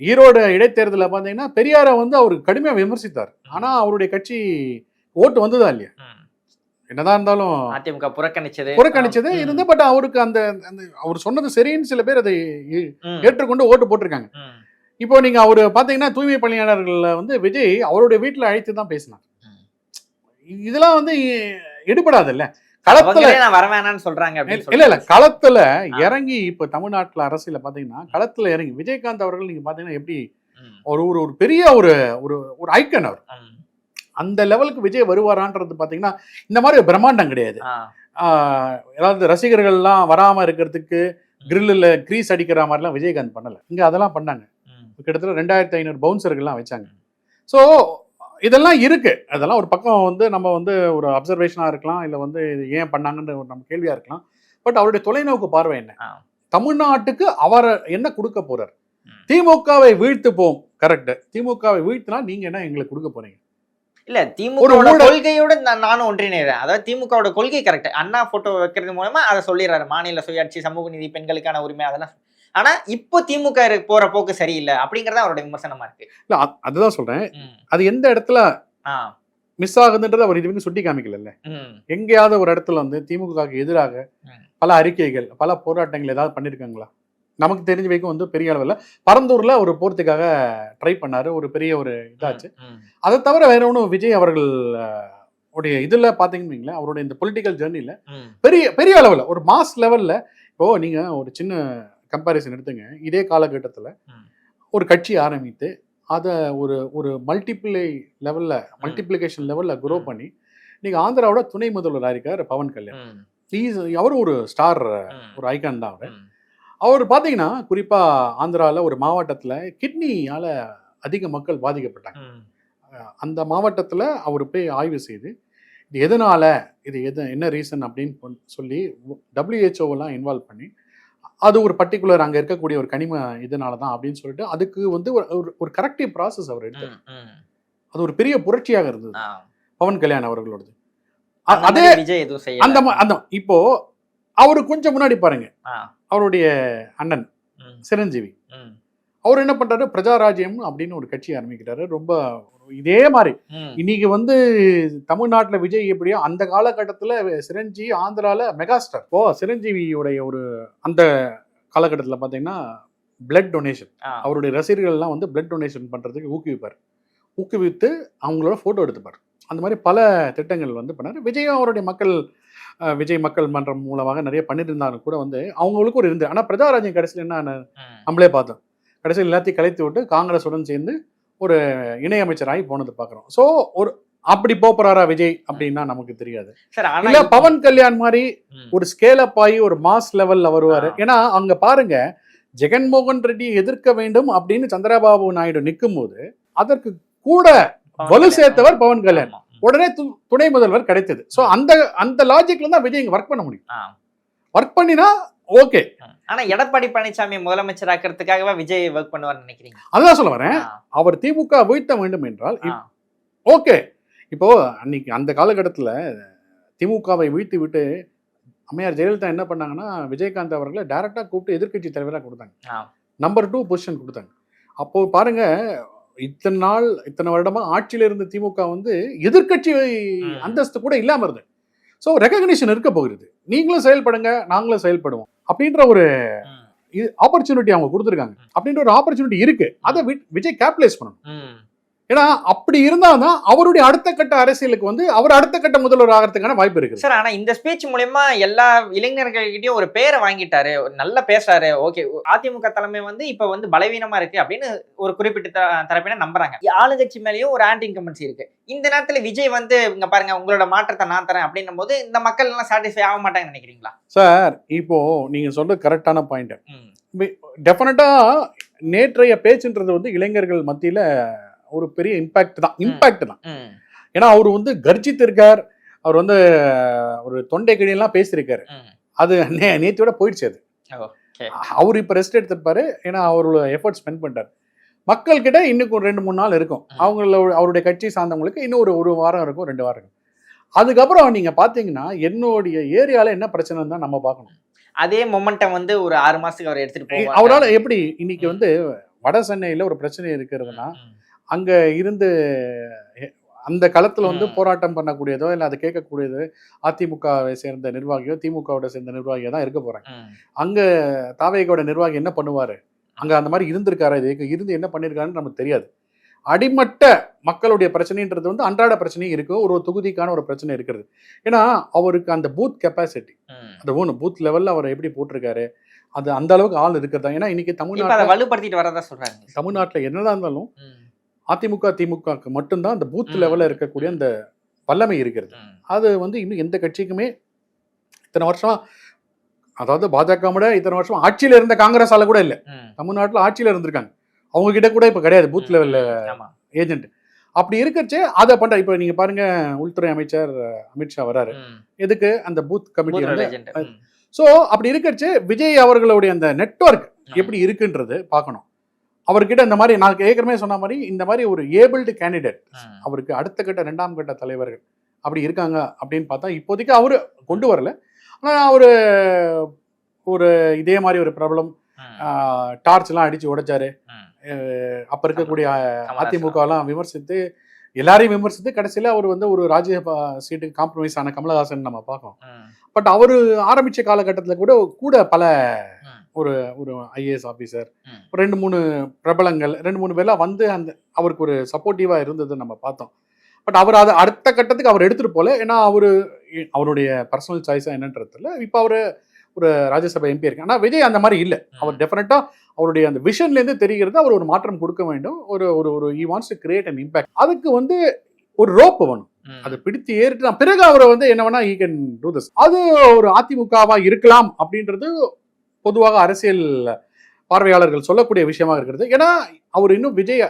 ஈரோடு இடைத்தேர்தலில் பார்த்தீங்கன்னா பெரியாரை வந்து அவர் கடுமையாக விமர்சித்தார். ஆனால் அவருடைய கட்சி ஓட்டு வந்ததா இல்லையா. என்னதான் இருந்தாலும் அதிமுக புறக்கணிச்சது. புறக்கணிச்சது இருந்து பட் அவருக்கு அந்த அந்த அவர் சொன்னது சரின்னு சில பேர் அதை ஏற்றுக்கொண்டு ஓட்டு போட்டிருக்காங்க. இப்போ நீங்க அவர் பாத்தீங்கன்னா தூய்மை பணியாளர்கள்ல வந்து விஜய் அவருடைய வீட்டுல அழைத்து தான் பேசினார். இதெல்லாம் வந்து எடுபடாதுல்ல. களத்துல அவங்களே நான் வர வேணாம்னு சொல்றாங்க. இல்ல இல்ல. களத்துல இறங்கி இப்ப தமிழ்நாட்டுல அரசியல பாத்தீங்கன்னா களத்துல இறங்கி விஜயகாந்த் அவர்கள் நீங்க பாத்தீங்கன்னா எப்படி ஒரு ஒரு ஒரு பெரிய ஒரு ஒரு ஒரு ஐக்கன் அவர். அந்த லெவலுக்கு விஜய் வருவாரான்றது பாத்தீங்கன்னா இந்த மாதிரி பிரம்மாண்டம் கிடையாது. ஏதாவது ரசிகர்கள்லாம் வராம இருக்கிறதுக்கு கிரில்லில் கிரீஸ் அடிக்கிற மாதிரிலாம் விஜயகாந்த் பண்ணல. இங்க அதெல்லாம் பண்ணாங்க. கிட்டத்தட்ட ரெண்டாயிரத்தி ஐநூறு பவுன்சர்கள்லாம் வச்சாங்க. ஸோ இதெல்லாம் இருக்கு. அதெல்லாம் ஒரு பக்கம் வந்து நம்ம வந்து ஒரு அப்சர்வேஷனாக இருக்கலாம் இல்லை வந்து இது ஏன் பண்ணாங்கன்ற ஒரு நம்ம கேள்வியாக இருக்கலாம். பட் அவருடைய தொலைநோக்கு பார்வை என்ன. தமிழ்நாட்டுக்கு அவர் என்ன கொடுக்க போறார்? ம். திமுகவை வீழ்த்துப்போம் கரெக்ட் திமுகவை வீழ்த்தினா நீங்க என்ன எங்களுக்கு கொடுக்க போறீங்க? இல்ல திமுக. கொள்கையோட நான் நானும் ஒன்றிணைறேன். அதாவது திமுகவோட கொள்கை கரெக்ட் அண்ணா போட்டோ வைக்கிறது மூலமா அதை சொல்லிடுறாரு. மாநில சுயாட்சி சமூக நீதி பெண்களுக்கான உரிமை அதெல்லாம் ஆனா இப்போ திமுக போற போக்கு சரியில்லை அப்படிங்கறது அவரோட விமர்சனமா இருக்கு. இல்ல அதுதான் சொல்றேன். அது எந்த இடத்துல மிஸ் ஆகுதுன்றது அவர் இது வரைக்கும் சுட்டி காமிக்கல எங்கேயாவது ஒரு இடத்துல வந்து திமுகவுக்கு எதிராக. பல அறிக்கைகள் பல போராட்டங்கள் ஏதாவது பண்ணியிருக்காங்களா நமக்கு தெரிஞ்ச வரைக்கும் வந்து பெரிய அளவில் பரந்தூர்ல ஒரு போறதுக்காக ட்ரை பண்ணாரு. ஒரு பெரிய ஒரு இதாச்சு. அதை தவிர வேற ஒன்றும் விஜய் அவர்கள் உடைய இதுல பாத்தீங்கன்னு அவருடைய இந்த பொலிட்டிக்கல் ஜேர்னில பெரிய பெரிய அளவில் ஒரு மாஸ் லெவல்ல இப்போ நீங்க ஒரு சின்ன கம்பாரிசன் எடுத்துங்க. இதே காலகட்டத்துல. ஒரு கட்சி ஆரம்பித்து அதை ஒரு ஒரு மல்டிப்ளை லெவல்ல மல்டிப்ளிகேஷன் லெவல்ல குரோ. பண்ணி நீங்க ஆந்திராவோட துணை முதல்வராக இருக்கார் பவன் கல்யாண். He's- அவரும் ஒரு ஸ்டார் ஒரு ஐகான் தான் அவர். அவர் பார்த்தீங்கன்னா குறிப்பா ஆந்திரால ஒரு மாவட்டத்துல கிட்னியால அதிக மக்கள் பாதிக்கப்பட்டாங்க. அந்த மாவட்டத்துல அவர் போய் ஆய்வு செய்து இது எதனால இது எது என்ன ரீசன் அப்படின்னு சொல்லி டபிள்யூஹெச்ஓவெல்லாம் இன்வால்வ் பண்ணி அது ஒரு பர்டிகுலர் அங்க இருக்கக்கூடிய ஒரு கனிம இதனால தான் அப்படின்னு சொல்லிட்டு அதுக்கு வந்து ஒரு- ஒரு- கரெக்டிவ் ப்ராசஸ் அவர் எடுத்தார். அது ஒரு பெரிய புரட்சியாக இருந்தது. பவன் கல்யாண் அவர்களோடது. அதே அந்த அந்த இப்போ அவரு கொஞ்சம் முன்னாடி பாருங்க. அவருடைய அண்ணன் சிரஞ்சீவி. அவர் என்ன பண்றாரு? பிரஜாராஜ்யம் அப்படின்னு ஒரு கட்சி ஆரம்பிக்கிறாரு. ரொம்ப இதே மாதிரி இன்னைக்கு வந்து தமிழ்நாட்டுல விஜய் எப்படியோ அந்த காலகட்டத்துல சிரஞ்சீவி ஆந்திரால மெகாஸ்டார் ஓ சிரஞ்சீவியுடைய ஒரு அந்த காலகட்டத்துல பாத்தீங்கன்னா பிளட் டொனேஷன் அவருடைய ரசிகர்கள் எல்லாம் வந்து பிளட் டொனேஷன் பண்றதுக்கு ஊக்குவிப்பார். ஊக்குவித்து அவங்களோட போட்டோ எடுத்துப்பார். அந்த மாதிரி பல திட்டங்கள் வந்து பண்ணாரு. விஜயும் அவருடைய மக்கள் விஜய் மக்கள் மன்றம் மூலமாக நிறைய பண்ணிட்டு இருந்தாலும் கூட வந்து அவங்களுக்கு ஒரு இருந்து. ஆனா பிரஜாராஜ்யம் கடைசியில் என்ன நம்மளே பார்த்தோம். கடைசியில் எல்லாத்தையும் கலைத்து விட்டு காங்கிரஸுடன் சேர்ந்து ஒரு இணையமைச்சராகி போனது பார்க்குறோம் ஸோ ஒரு அப்படி போப் போறாரா விஜய் அப்படின்னா நமக்கு தெரியாது இல்ல பவன் கல்யாண் மாதிரி. ஒரு ஸ்கேல் அப் ஆகி ஒரு மாஸ் லெவல்ல வருவாரு. ஏன்னா அங்க பாருங்க ஜெகன்மோகன் ரெட்டியை எதிர்க்க வேண்டும் அப்படின்னு சந்திரபாபு நாயுடு நிற்கும் போது அதற்கு கூட வலு. சேர்த்தவர் பவன் கல்யாண். உடனே துணை முதல்வர் கிடைத்தது சோ அந்த அந்த லாஜிக்ல தான் விஜய் இங்க ஒர்க் பண்ண முடியும். ஒர்க் பண்ணினா ஓகே. ஆனா எடப்பாடி பழனிசாமி முதலமைச்சர் ஆக்கிறதுக்காகவே விஜய் ஒர்க் பண்ணுவார்னு நினைக்கிறீங்க? அதுதான் சொல்ல வரேன். அவர் திமுக வீழ்த்த வேண்டும் என்றால். ஓகே. இப்போ அன்னைக்கு அந்த காலகட்டத்துல திமுகவை வீழ்த்தி விட்டு அம்மையார் ஜெயலலிதா என்ன பண்ணாங்கன்னா விஜயகாந்த் அவர்களை டைரக்டா கூப்பிட்டு எதிர்க்கட்சி தலைவராக கொடுத்தாங்க. நம்பர் டூ பொசிஷன் கொடுத்தாங்க. அப்போ பாருங்க இத்தனை நாள் இத்தனை வருடமா ஆட்சியில இருந்த திமுக வந்து எதிர்க்கட்சி ம். அந்தஸ்து கூட இல்லாம இருந்தது. ஸோ ரெகக்னிஷன் இருக்க போகிறது. நீங்களும் செயல்படுங்க நாங்களும் செயல்படுவோம். அப்படின்ற ஒரு இது ஆப்பர்ச்சுனிட்டி அவங்க கொடுத்துருக்காங்க. அப்படின்ற ஒரு ஆப்பர்ச்சுனிட்டி இருக்கு. அதை விஜய் கேபிடலைஸ் பண்ணணும். ஏன்னா அப்படி இருந்தாதான் அவருடைய அடுத்த கட்ட அரசியலுக்கு வந்து அவர் அடுத்த கட்ட முதல்வர் ஆகிறதுக்கான வாய்ப்பு இருக்கு சார் ஆனா இந்த ஸ்பீச் மூலியமா எல்லா இளைஞர்கள்கிட்டயும் ஒரு பேரை வாங்கிட்டாரு. நல்லா பேசுறாரு. ஓகே அதிமுக தலைமை வந்து இப்ப வந்து பலவீனமா இருக்கு அப்படின்னு ஒரு குறிப்பிட்ட தரப்பினர் நம்புறாங்க. ஆளுங்கட்சி மேலயும் ஒரு ஆன்டி இன்கம்பன்சி இருக்கு. இந்த நேரத்துல விஜய் வந்து இங்க பாருங்க உங்களோட மாற்றத்தை நான் தரேன் அப்படின்னும் போது இந்த மக்கள் எல்லாம் சாட்டிஸ்ஃபை ஆக மாட்டாங்கன்னு நினைக்கிறீங்களா? சார் இப்போ நீங்க சொல்றது கரெக்டான பாயிண்ட் டெஃபினட்டா நேற்றைய பேச்சுன்றது வந்து இளைஞர்கள் மத்தியில ஒரு பெரிய இம்பாக்ட் தான். இம்பாக்ட் தான். ஏன்னா அவர் வந்து கர்ஜித்து இருக்கார் அவர் வந்து ஒரு தொண்டை கிழியெல்லாம் பேசியிருக்காரு. அது நே நேற்றோட போயிடுச்சு அது. அவர் இப்போ ரெஸ்ட் எடுத்திருப்பாரு. ஏன்னா அவரோட எஃபர்ட் ஸ்பெண்ட் பண்ணிட்டார் மக்கள் கிட்ட இன்னும் ஒரு ரெண்டு மூணு நாள் இருக்கும். ம். அவங்களோட அவருடைய கட்சி சார்ந்தவங்களுக்கு இன்னும் ஒரு ஒரு வாரம் இருக்கும் ரெண்டு வாரம் இருக்கும். அதுக்கப்புறம் நீங்க பாத்தீங்கன்னா என்னுடைய ஏரியால என்ன பிரச்சனைன்னு தான் நம்ம பார்க்கணும் அதே மொமெண்டம் வந்து ஒரு ஆறு மாசத்துக்கு அவர் எடுத்துட்டு போவார் அவரால எப்படி இன்னைக்கு வந்து வட சென்னையில ஒரு பிரச்சனை இருக்கிறதுனா அங்க இருந்து அந்த களத்துல வந்து. போராட்டம் பண்ணக்கூடியதோ இல்ல அதை கேட்கக்கூடியதோ அதிமுகவை சேர்ந்த நிர்வாகியோ திமுகவோட சேர்ந்த நிர்வாகியோ தான் இருக்க போறாங்க. அங்க தாவேகோட நிர்வாகி என்ன பண்ணுவாரு? அங்க அந்த மாதிரி இருந்திருக்காரு? இது இருந்து என்ன பண்ணிருக்காருன்னு நமக்கு தெரியாது. அடிமட்ட மக்களுடைய பிரச்சனைன்றது வந்து அன்றாட பிரச்சனையும் இருக்கு. ஒரு தொகுதிக்கான ஒரு பிரச்சனை இருக்கிறது. ஏன்னா அவருக்கு அந்த பூத் கெப்பாசிட்டி அது ஒன்று பூத் லெவல்ல அவர் எப்படி போட்டிருக்காரு அது அந்த அளவுக்கு ஆள் இருக்கிறதா? ஏன்னா இன்னைக்கு தமிழ்நாட்டில் வலுப்படுத்திட்டு வரதா சொல்றாங்க. தமிழ்நாட்டில் என்னதான் இருந்தாலும் அதிமுக திமுகக்கு மட்டும்தான் அந்த பூத். லெவல்ல இருக்கக்கூடிய அந்த வல்லமை இருக்கிறது. அது வந்து இன்னும் எந்த கட்சிக்குமே இத்தனை வருஷம் அதாவது பாஜக விட இத்தனை வருஷம் ஆட்சியில இருந்த காங்கிரஸால கூட இல்ல. தமிழ்நாட்டுல ஆட்சியில இருந்திருக்காங்க. அவங்க கிட்ட கூட இப்ப கிடையாது பூத் லெவல்ல ஏஜென்ட் அப்படி இருக்கச்சே அதை பண்ற இப்ப நீங்க பாருங்க உள்துறை அமைச்சர் அமித்ஷா வராரு. எதுக்கு? அந்த பூத் கமிட்டி வந்து சோ அப்படி இருக்கச்சே விஜய் அவர்களுடைய அந்த நெட்வொர்க் ம். எப்படி இருக்குன்றது பார்க்கணும். அவர்கிட்ட இந்த மாதிரி நான் ஏற்கனவே சொன்ன மாதிரி இந்த மாதிரி ஒரு ஏபிள்டு கேண்டிடேட். அவருக்கு அடுத்த கட்ட ரெண்டாம் கட்ட தலைவர்கள் அப்படி இருக்காங்க அப்படின்னு பார்த்தா இப்போதைக்கு அவரு கொண்டு வரல ஆனா அவரு ஒரு இதே மாதிரி ஒரு பிரபலம் ம். டார்ச் எல்லாம் அடிச்சு உடைச்சாரு அப்ப இருக்கக்கூடிய கமலஹாசன். அதிமுக எல்லாம் விமர்சித்து எல்லாரையும் விமர்சித்து கடைசியில அவர் வந்து ஒரு ராஜ்யசபா சீட்டுக்கு காம்ப்ரமைஸ் ஆன கமலஹாசன் நம்ம பார்க்கோம். பட் அவரு ஆரம்பிச்ச காலகட்டத்துல கூட கூட பல. ஒரு ஒரு ஐஏஎஸ். ஒரு ரெண்டு மூணு பிரபலங்கள் ரெண்டு மூணு பேர்லாம் வந்து அந்த அவருக்கு ஒரு சப்போர்ட்டிவா இருந்தது நம்ம பார்த்தோம். பட் அவர் அதை அடுத்த கட்டத்துக்கு அவர் எடுத்துட்டு போல. ஏன்னா அவரு அவருடைய பர்சனல் சாய்ஸா என்னன்றது தெரியல இப்போ அவரு ஒரு ராஜ்யசபா எம்பி இருக்கு ஆனா விஜய் அந்த மாதிரி இல்ல. அவர் டெஃபினட்டா அவருடைய அந்த விஷன்ல இருந்து தெரிகிறது அவர் ஒரு மாற்றம் கொடுக்க வேண்டும். ஒரு ஒரு ஒரு he wants to create an impact அதுக்கு வந்து ஒரு ரோப் வேணும். அதை பிடித்து ஏறிட்டு பிறகு அவரை வந்து என்ன வேணா ஈ கேன் டூ திஸ் அது ஒரு அதிமுகவா இருக்கலாம் அப்படின்றது பொதுவாக அரசியல் பார்வையாளர்கள் சொல்லக்கூடிய விஷயமா இருக்கிறது. ஏன்னா அவர் இன்னும் விஜய்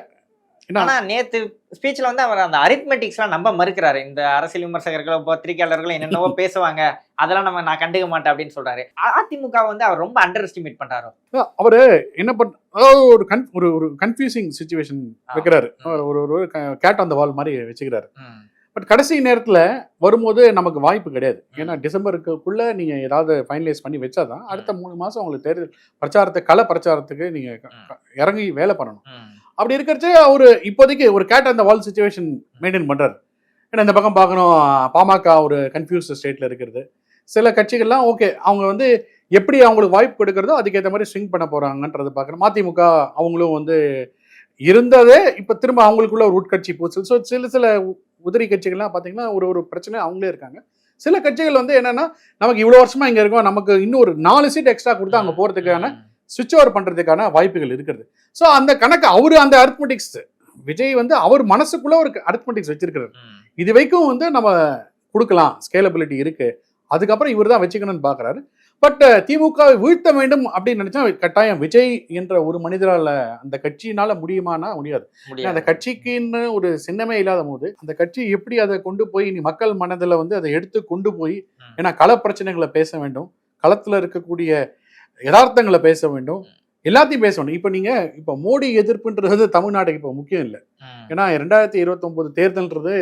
ஆனா நேத்து ஸ்பீச்ல வந்து அவர் அந்த அரித்மெட்டிக்ஸ் எல்லாம் நம்ப மறுக்கிறாரு. இந்த அரசியல் விமர்சகர்கள் பத்திரிகையாளர்கள் என்னென்னவோ பேசுவாங்க. அதெல்லாம் நம்ம நான் கண்டுக்க மாட்டேன் அப்படின்னு சொல்றாரு. அதிமுக வந்து அவர் ரொம்ப அண்டர் எஸ்டிமேட் பண்றாரு அவரு என்ன அதாவது ஒரு கன் ஒரு ஒரு கன்ஃபியூசிங் சுச்சுவேஷன் வைக்கிறாரு. ஒரு ஒரு கேட் அந்த வால் மாதிரி வச்சுக்கிறாரு. பட் கடைசி நேரத்துல வரும்போது நமக்கு வாய்ப்பு கிடையாது. ஏன்னா டிசம்பருக்குள்ள நீங்க ஏதாவது ஃபைனலைஸ் பண்ணி வச்சாதான் அடுத்த மூணு மாசம் உங்களுக்கு தேர்தல் பிரச்சாரத்தை கள பிரச்சாரத்துக்கு நீங்க க- க- இறங்கி வேலை பண்ணணும். அப்படி இருக்கிறச்சே அவரு இப்போதைக்கு ஒரு கேட் அந்த வால் சுச்சுவேஷன் மெயின்டைன் பண்றாரு. ஏன்னா இந்த பக்கம் பார்க்கணும் பாமக ஒரு கன்ஃபியூஸ் ஸ்டேட்ல இருக்கிறது. சில கட்சிகள்லாம் ஓகே அவங்க வந்து எப்படி அவங்களுக்கு வாய்ப்பு கொடுக்கறதோ அதுக்கேற்ற மாதிரி ஸ்விங் பண்ண போறாங்கன்றது பார்க்குறோம் மதிமுக அவங்களும் வந்து இருந்ததே இப்போ திரும்ப அவங்களுக்குள்ள ஒரு உட்கட்சி போச்சு ஸோ சில சில உதிரி கட்சிகள்லாம் பார்த்தீங்கன்னா ஒரு ஒரு பிரச்சனை அவங்களே இருக்காங்க. சில கட்சிகள் வந்து என்னன்னா நமக்கு இவ்வளோ வருஷமா இங்க இருக்கோம் நமக்கு இன்னும் ஒரு நாலு சீட் எக்ஸ்ட்ரா கொடுத்தா அங்கே போறதுக்கான ம். சுவிட்ச் ஓவர் பண்றதுக்கான வாய்ப்புகள் இருக்கிறது. ஸோ அந்த கணக்கு அவரு அந்த அர்த்மெட்டிக்ஸ் விஜய் வந்து அவர் மனசுக்குள்ள ஒரு அரித்மெட்டிக்ஸ் வச்சிருக்கிறார். இது வரைக்கும் வந்து நம்ம கொடுக்கலாம் ஸ்கேலபிலிட்டி இருக்கு. அதுக்கப்புறம் இவர் தான் வச்சுக்கணும்னு பார்க்குறாரு பட் திமுகவை வீழ்த்த வேண்டும் அப்படின்னு நினைச்சா கட்டாயம் விஜய் என்ற ஒரு மனிதரால அந்த கட்சியினால முடியுமானா முடியாது. அந்த கட்சிக்குன்னு ஒரு சின்னமே இல்லாத போது அந்த கட்சி எப்படி அதை கொண்டு போய் நீ மக்கள் மனதில் வந்து அதை எடுத்து கொண்டு போய். ஏன்னா கள பிரச்சனைகளை பேச வேண்டும் களத்தில் இருக்கக்கூடிய யதார்த்தங்களை பேச வேண்டும் எல்லாத்தையும் பேச வேண்டும். இப்போ நீங்க இப்போ மோடி எதிர்ப்புன்றது தமிழ்நாட்டுக்கு இப்போ முக்கியம் இல்லை. ஏன்னா ரெண்டாயிரத்தி இருபத்தொன்பது தேர்தல்ன்றது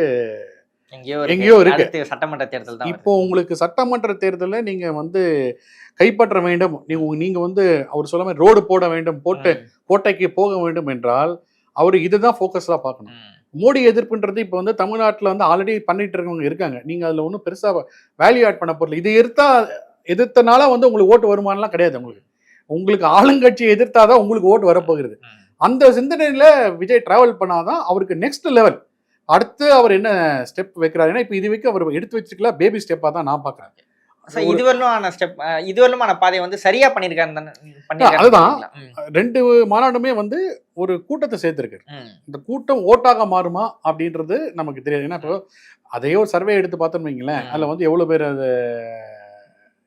எங்கேயோ எங்கேயோ இருக்கு. சட்டமன்ற தேர்தல் தான் இப்போ உங்களுக்கு சட்டமன்ற தேர்தலில் நீங்க வந்து கைப்பற்ற வேண்டும் நீங்க நீங்க வந்து அவர் சொல்ல மாதிரி ரோடு போட வேண்டும் போட்டு. கோட்டைக்கு போக வேண்டும் என்றால் அவர் இதுதான் ஃபோக்கஸ்டாக பார்க்கணும். மோடி எதிர்ப்புன்றது இப்போ வந்து தமிழ்நாட்டில் வந்து ஆல்ரெடி பண்ணிட்டு இருக்கவங்க இருக்காங்க நீங்க அதுல ஒன்றும் பெருசா வேல்யூ ஆட் பண்ண போறல இது எதிர்த்தா எதிர்த்தனால வந்து உங்களுக்கு ஓட்டு வருமானலாம் கிடையாது உங்களுக்கு உங்களுக்கு ஆளுங்கட்சியை எதிர்த்தாதான் உங்களுக்கு ஓட்டு வரப்போகிறது. அந்த சிந்தனையில விஜய் டிராவல் பண்ணாதான் அவருக்கு நெக்ஸ்ட் லெவல் அடுத்து அவர் என்ன ஸ்டெப் வைக்கிறாரு? ஏன்னா இப்போ இது வரைக்கும் அவர் எடுத்து வச்சிருக்கல பேபி ஸ்டெப்பாக தான் நான் பார்க்குறேன் இதுவரையிலுமான ஸ்டெப் இதுவரையிலுமான பாதை வந்து சரியா பண்ணிருக்காரு பண்ணிருக்காரு அதுதான். ரெண்டு மாநாடுமே வந்து ஒரு கூட்டத்தை சேர்த்துருக்காரு. ம். இந்த கூட்டம் ஓட்டாக மாறுமா அப்படின்றது நமக்கு தெரியாது. ஏன்னா இப்போ அதையே ஒரு சர்வே எடுத்து பார்த்தோம்னு வைங்களேன். அதில் வந்து எவ்வளோ பேர் அதை